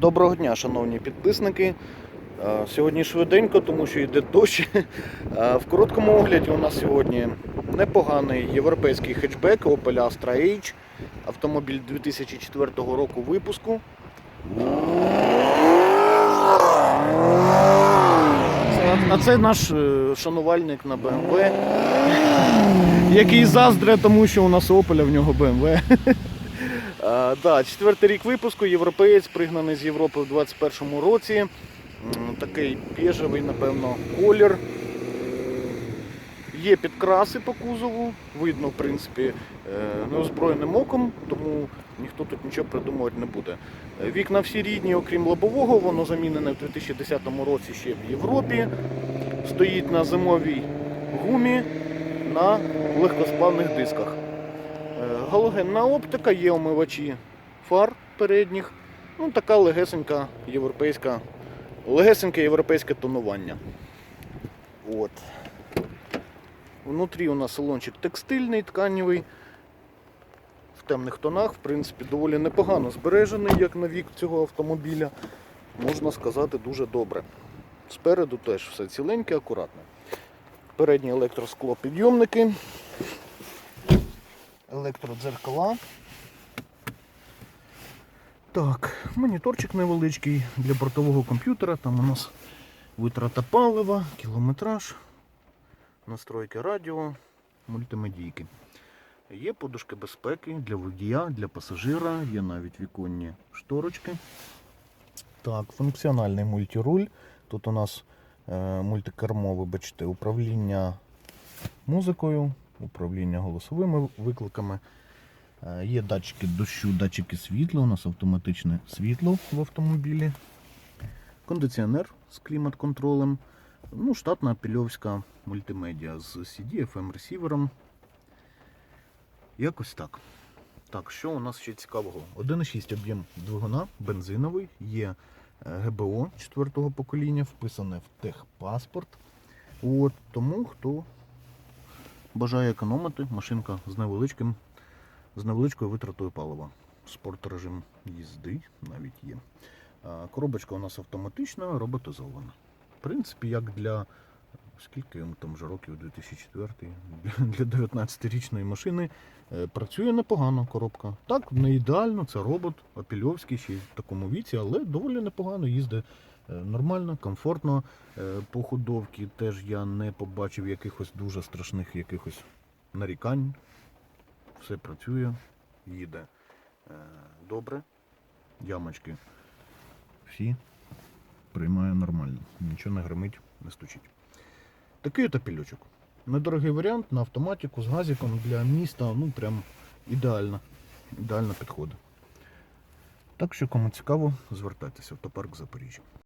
Доброго дня, шановні підписники. Е, Сьогодні швиденько, тому що йде дощ. Е, В короткому огляді у нас сьогодні непоганий європейський хетчбек Opel Astra H. Автомобіль 2004 року випуску. А це наш е, шанувальник на BMW, який заздре, тому що у нас Opel, а в нього BMW. А, да, четвертий рік випуску, європеєць, пригнаний з Європи в 21-му році. Такий біжевий, напевно, колір. Є підкраси по кузову, видно, в принципі, е, неозброєним оком, тому ніхто тут нічого придумувати не буде. Е, Вікна всі рідні, окрім лобового, воно замінене в 2010 році ще в Європі. Стоїть на зимовій гумі на легкосплавних дисках. Галогенна оптика, є омивачі фар передніх. Ну, така легесенька європейська, легесеньке європейське тонування. От. Внутрі у нас салончик текстильний, тканєвий. В темних тонах, в принципі, доволі непогано збережений, як на вік цього автомобіля. Можна сказати, дуже добре. Спереду теж все ціленьке, акуратне. Передні електросклопідйомники електродзеркала. Так, моніторчик невеличкий для бортового комп'ютера. Там у нас витрата палива, кілометраж, настройки радіо, мультимедійки. Є подушки безпеки для водія, для пасажира, є навіть віконні шторочки. Так, функціональний мультируль. Тут у нас е, мультикермо, вибачте, управління музикою, управління голосовими викликами. Е, Є датчики дощу, датчики світла, у нас автоматичне світло в автомобілі. Кондиціонер з клімат-контролем. Ну, штатна пільовська мультимедіа з CD, FM ресівером. Якось так. Так, що у нас ще цікавого? 1,6 об'єм двигуна, бензиновий, є е, ГБО 4-го покоління, вписане в техпаспорт. От, тому хто бажає економити, машинка з невеличким, з невеличкою витратою палива. Спорт-режим їзди навіть є. Коробочка у нас автоматична, роботизована. В принципі, як для скільки йому там вже років 2004 для 19-річної машини е, працює непогано коробка. Так, не ідеально, це робот Апільовський ще в такому віці, але доволі непогано їздить е, нормально, комфортно. Е, По худовці теж я не побачив якихось дуже страшних якихось нарікань. Все працює, їде добре. Ямочки всі приймає нормально. Нічого не гримить, не стучить. Такий от пілючок. Недорогий варіант на автоматику з газиком для міста, ну прям ідеально. Ідеально підходить. Так що, кому цікаво, звертайтеся в автопарк Запоріжжя.